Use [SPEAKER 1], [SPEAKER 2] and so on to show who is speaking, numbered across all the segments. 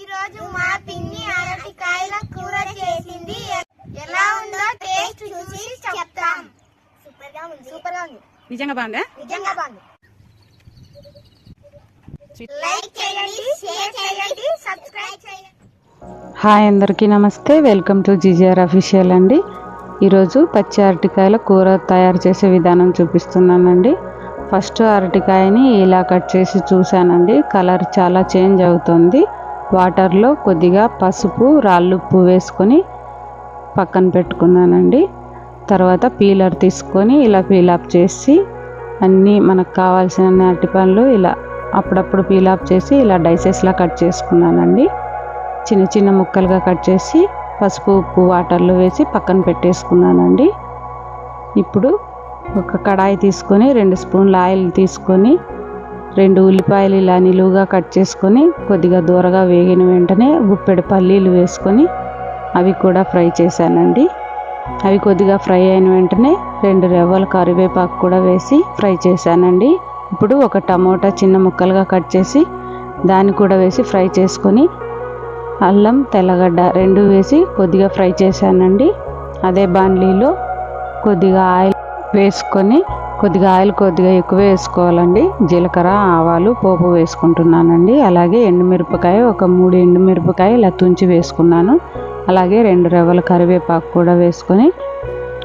[SPEAKER 1] ఈరోజు మా పిన్ని అరటికాయల కూర చేసింది. ఎలా ఉందో టేస్ట్ చూసి చెప్తాం. సూపర్గా ఉంది. సూపర్గా ఉంది.
[SPEAKER 2] నిజంగా బాగుందా?
[SPEAKER 1] నిజంగా బాగుంది. లైక్ చేయండి షేర్ చేయండి సబ్స్క్రైబ్ చేయండి.
[SPEAKER 2] హాయ్ అందరికీ నమస్తే. వెల్కమ్ టు జీజీఆర్ అఫీషియల్ అండి. ఈరోజు పచ్చి అరటికాయల కూర తయారు చేసే విధానం చూపిస్తున్నానండి. ఫస్ట్ అరటికాయని ఇలా కట్ చేసి చూశానండి. కలర్ చాలా చేంజ్ అవుతుంది. వాటర్లో కొద్దిగా పసుపు రాళ్ళుప్పు వేసుకొని పక్కన పెట్టుకున్నానండి. తర్వాత పీలర్ తీసుకొని ఇలా పీలాప్ చేసి అన్నీ మనకు కావాల్సిన అరటిపండ్లు ఇలా అప్పుడప్పుడు పీలాప్ చేసి ఇలా డైసెస్లా కట్ చేసుకున్నానండి. చిన్న చిన్న ముక్కలుగా కట్ చేసి పసుపు ఉప్పు వాటర్లో వేసి పక్కన పెట్టేసుకున్నానండి. ఇప్పుడు ఒక కడాయి తీసుకొని రెండు స్పూన్ల ఆయిల్ తీసుకొని రెండు ఉల్లిపాయలు ఇలా నిలువుగా కట్ చేసుకొని కొద్దిగా దూరగా వేగిన వెంటనే గుప్పెడు పల్లీలు వేసుకొని అవి కూడా ఫ్రై చేశానండి. అవి కొద్దిగా ఫ్రై అయిన వెంటనే రెండు రెవ్వల కరివేపాకు కూడా వేసి ఫ్రై చేశానండి. ఇప్పుడు ఒక టమోటా చిన్న ముక్కలుగా కట్ చేసి దాన్ని కూడా వేసి ఫ్రై చేసుకొని అల్లం తెల్లగడ్డ రెండు వేసి కొద్దిగా ఫ్రై చేశానండి. అదే బాండ్లీలో కొద్దిగా ఆయిల్ వేసుకొని కొద్దిగా ఆయిల్ కొద్దిగా ఎక్కువ వేసుకోవాలండి. జీలకర్ర ఆవాలు పోపు వేసుకుంటున్నానండి. అలాగే ఎండుమిరపకాయ ఒక మూడు ఎండుమిరపకాయ ఇలా తుంచి వేసుకున్నాను. అలాగే రెండు రెవ్వల కరివేపాకు కూడా వేసుకొని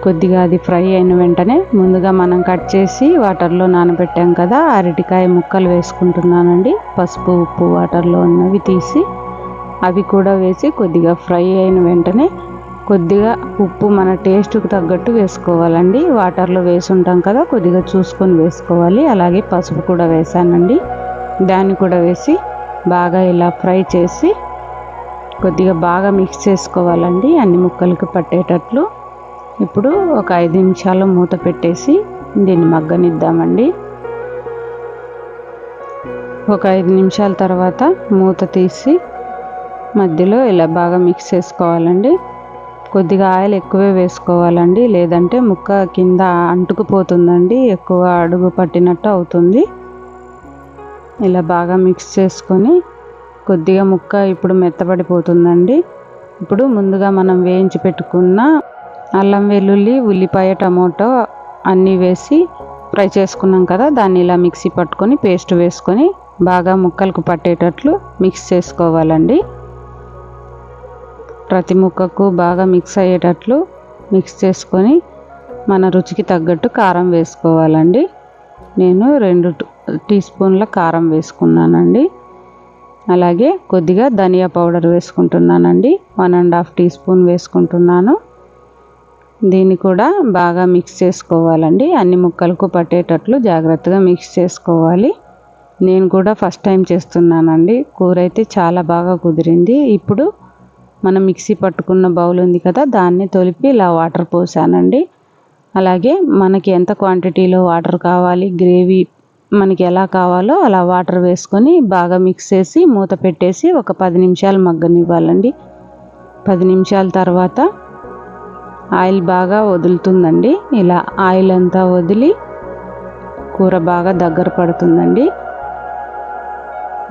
[SPEAKER 2] కొద్దిగా అది ఫ్రై అయిన వెంటనే ముందుగా మనం కట్ చేసి వాటర్లో నానబెట్టాం కదా అరటికాయ ముక్కలు వేసుకుంటున్నానండి. పసుపు ఉప్పు వాటర్లో ఉన్నవి తీసి అవి కూడా వేసి కొద్దిగా ఫ్రై అయిన వెంటనే కొద్దిగా ఉప్పు మన టేస్ట్కి తగ్గట్టు వేసుకోవాలండి. వాటర్లో వేసి ఉంటాం కదా కొద్దిగా చూసుకొని వేసుకోవాలి. అలాగే పసుపు కూడా వేసానండి. దాన్ని కూడా వేసి బాగా ఇలా ఫ్రై చేసి కొద్దిగా బాగా మిక్స్ చేసుకోవాలండి. అన్ని ముక్కలకి పట్టేటట్లు. ఇప్పుడు ఒక ఐదు నిమిషాలు మూత పెట్టేసి దీన్ని మగ్గనిద్దామండి. ఒక ఐదు నిమిషాల తర్వాత మూత తీసి మధ్యలో ఇలా బాగా మిక్స్ చేసుకోవాలండి. కొద్దిగా ఆయిల్ ఎక్కువే వేసుకోవాలండి. లేదంటే ముక్క కింద అంటుకుపోతుందండి. ఎక్కువ అడుగు పట్టినట్టు అవుతుంది. ఇలా బాగా మిక్స్ చేసుకొని కొద్దిగా ముక్క ఇప్పుడు మెత్తబడిపోతుందండి. ఇప్పుడు ముందుగా మనం వేయించి పెట్టుకున్న అల్లం వెల్లుల్లి ఉల్లిపాయ టమోటో అన్నీ వేసి ఫ్రై చేసుకున్నాం కదా దాన్ని ఇలా మిక్సీ పట్టుకొని పేస్ట్ వేసుకొని బాగా ముక్కలకు పట్టేటట్లు మిక్స్ చేసుకోవాలండి. ప్రతి ముక్కకు బాగా మిక్స్ అయ్యేటట్లు మిక్స్ చేసుకొని మన రుచికి తగ్గట్టు కారం వేసుకోవాలండి. నేను రెండు టీ స్పూన్ల కారం వేసుకున్నానండి. అలాగే కొద్దిగా ధనియా పౌడర్ వేసుకుంటున్నానండి. One and half teaspoon వేసుకుంటున్నాను. దీన్ని కూడా బాగా మిక్స్ చేసుకోవాలండి. అన్ని ముక్కలకు పట్టేటట్లు జాగ్రత్తగా మిక్స్ చేసుకోవాలి. నేను కూడా ఫస్ట్ టైం చేస్తున్నానండి. కూర అయితే చాలా బాగా కుదిరింది. ఇప్పుడు మనం మిక్సీ పట్టుకున్న బౌల్ ఉంది కదా దాన్ని తొలిపి ఇలా వాటర్ పోసానండి. అలాగే మనకి ఎంత క్వాంటిటీలో వాటర్ కావాలి గ్రేవీ మనకి ఎలా కావాలో అలా వాటర్ వేసుకొని బాగా మిక్స్ చేసి మూత పెట్టేసి ఒక పది నిమిషాలు మగ్గనివ్వాలండి. పది నిమిషాల తర్వాత ఆయిల్ బాగా వదులుతుందండి. ఇలా ఆయిల్ అంతా వదిలి కూర బాగా దగ్గర పడుతుందండి.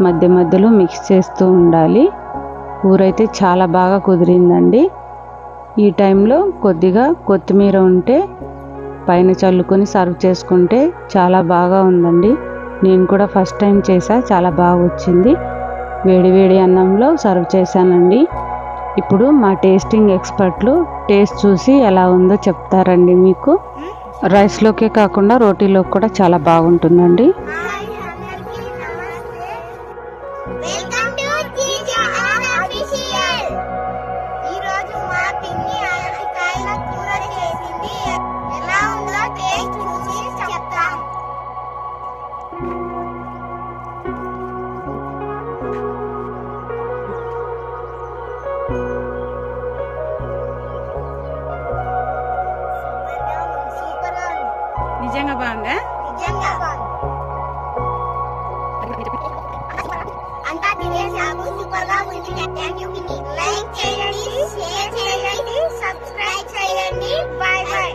[SPEAKER 2] మధ్య మధ్యలో మిక్స్ చేస్తూ ఉండాలి. కూర అయితే చాలా బాగా కుదిరిందండి. ఈ టైంలో కొద్దిగా కొత్తిమీర ఉంటే పైన చల్లుకొని సర్వ్ చేసుకుంటే చాలా బాగా ఉందండి. నేను కూడా ఫస్ట్ టైం చేసా చాలా బాగా వచ్చింది. వేడి వేడి అన్నంలో సర్వ్ చేశానండి. ఇప్పుడు మా టేస్టింగ్ ఎక్స్పర్ట్లు టేస్ట్ చూసి ఎలా ఉందో చెప్తారండి మీకు. రైస్లోకే కాకుండా రోటీలోకి కూడా చాలా బాగుంటుందండి. నిజంగా బాగుందా?
[SPEAKER 1] నిజంగా అంతా సూపర్గా ఉంది. థ్యాంక్ యూ లైక్ చేయండి షేర్ చేయండి సబ్స్క్రైబ్ చేయండి. Bye bye